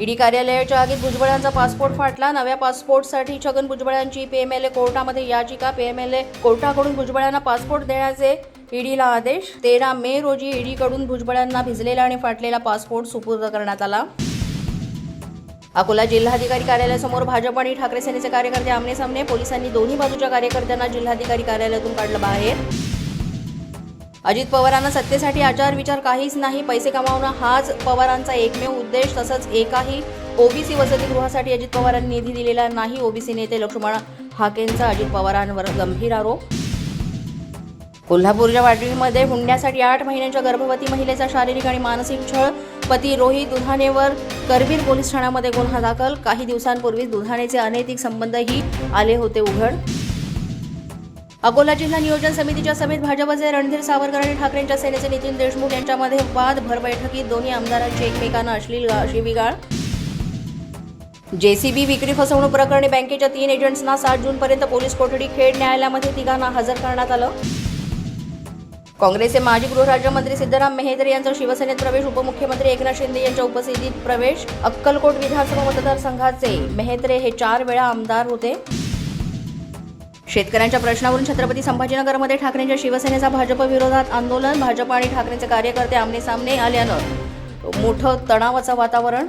ED कार्यालयाच्या आगीत भुजबळांचा passport फाटला. नव्या पासपोर्टसाठी छगन भुजबळांची पीएमएलए कोर्टामध्ये याचिका. पीएमएलए कोर्टाकडून भुजबळांना पासपोर्ट देण्याचे ईडीला आदेश. तेरा मे रोजी ईडीकडून भुजबळांना भिजलेला आणि फाटलेला पासपोर्ट सुपूर्द करण्यात आला. अकोला जिल्हाधिकारी कार्यालयासमोर भाजप आणि ठाकरे सेनेचे कार्यकर्ते आमने सामने पोलिसांनी दोन्ही बाजूच्या कार्यकर्त्यांना जिल्हाधिकारी कार्यालयातून काढलं बाहेर. अजित पवारांना सत्तेसाठी आचार विचार काहीच नाही पैसे कमावणं हाच पवारांचा एकमेव उद्देश तसंच एकाही ओबीसी वसतिगृहासाठी अजित पवारांनी निधी दिलेला नाही ओबीसी नेते लक्ष्मण हाकेंचा अजित पवारांवर गंभीर आरोप. कोल्हापूरच्या वाटवीमध्ये हुंड्यासाठी आठ महिन्यांच्या गर्भवती महिलेचा शारीरिक आणि मानसिक छळ पती रोहित दुधानेवर करवीर पोलीस ठाण्यामध्ये गुन्हा दाखल काही दिवसांपूर्वी दुधानेचे अनैतिक संबंधही आले होते उघड. अकोला जिल्हा नियोजन समितीच्या सभेत भाजपचे रणधीर सावरकर आणि ठाकरेंच्या सेनेचे नितीन देशमुख यांच्यामध्ये वाद भर बैठकीत दोन्ही आमदारांची एकमेकांना अश्लील गा- शिवीगाळ जेसीबी विक्री फसवणूक प्रकरणी बँकेच्या तीन एजंट्सना सात जूनपर्यंत पोलीस कोठडी खेड न्यायालयामध्ये तिघांना हजर करण्यात आलं. काँग्रेसचे माजी गृहराज्यमंत्री सिद्धराम मेहेत्रे यांचा शिवसेनेत प्रवेश उपमुख्यमंत्री एकनाथ शिंदे यांच्या उपस्थितीत प्रवेश अक्कलकोट विधानसभा मतदारसंघाचे मेहेत्रे हे चार वेळा आमदार होते. शेतकऱ्यांच्या प्रश्नावरून छत्रपती संभाजीनगरमध्ये ठाकरेंच्या शिवसेनेचा भाजप विरोधात आंदोलन भाजप आणि ठाकरेंचे कार्यकर्ते आमने सामने आल्यानं मोठं तणावाचं वातावरण.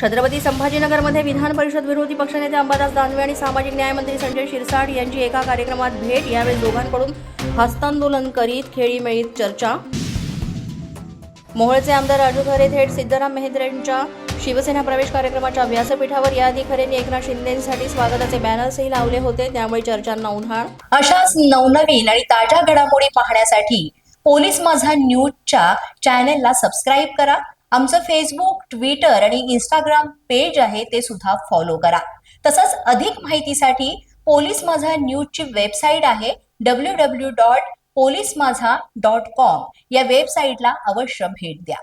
छत्रपती संभाजीनगरमध्ये विधान परिषद विरोधी पक्षनेते अंबादास दानवे आणि सामाजिक न्यायमंत्री संजय शिरसाट यांची एका कार्यक्रमात भेट. यावेळी दोघांकडून हस्तांदोलन करीत खेळीमेळीत चर्चा. मोहळचे आमदार राजू खरे थेट सिद्धराम मेहेंद्रेंच्या शिवसेना प्रवेश कार्यक्रमाच्या व्यासपीठावर याआधी खरेंनी एकनाथ शिंदेसाठी स्वागताचे बॅनर्सही लावले होते. त्यामुळे चर्चांना उन्हाळ. अशाच नवनवीन आणि ताज्या घडामोडी पाहण्यासाठी पोलीस माझा न्यूजच्या चॅनेलला सबस्क्राईब करा. आमचं फेसबुक ट्विटर आणि इंस्टाग्राम पेज आहे ते सुद्धा फॉलो करा. तसंच अधिक माहितीसाठी पोलीस माझा न्यूजची वेबसाईट आहे W W dot police Majha dot com. या वेबसाईटला अवश्य भेट द्या.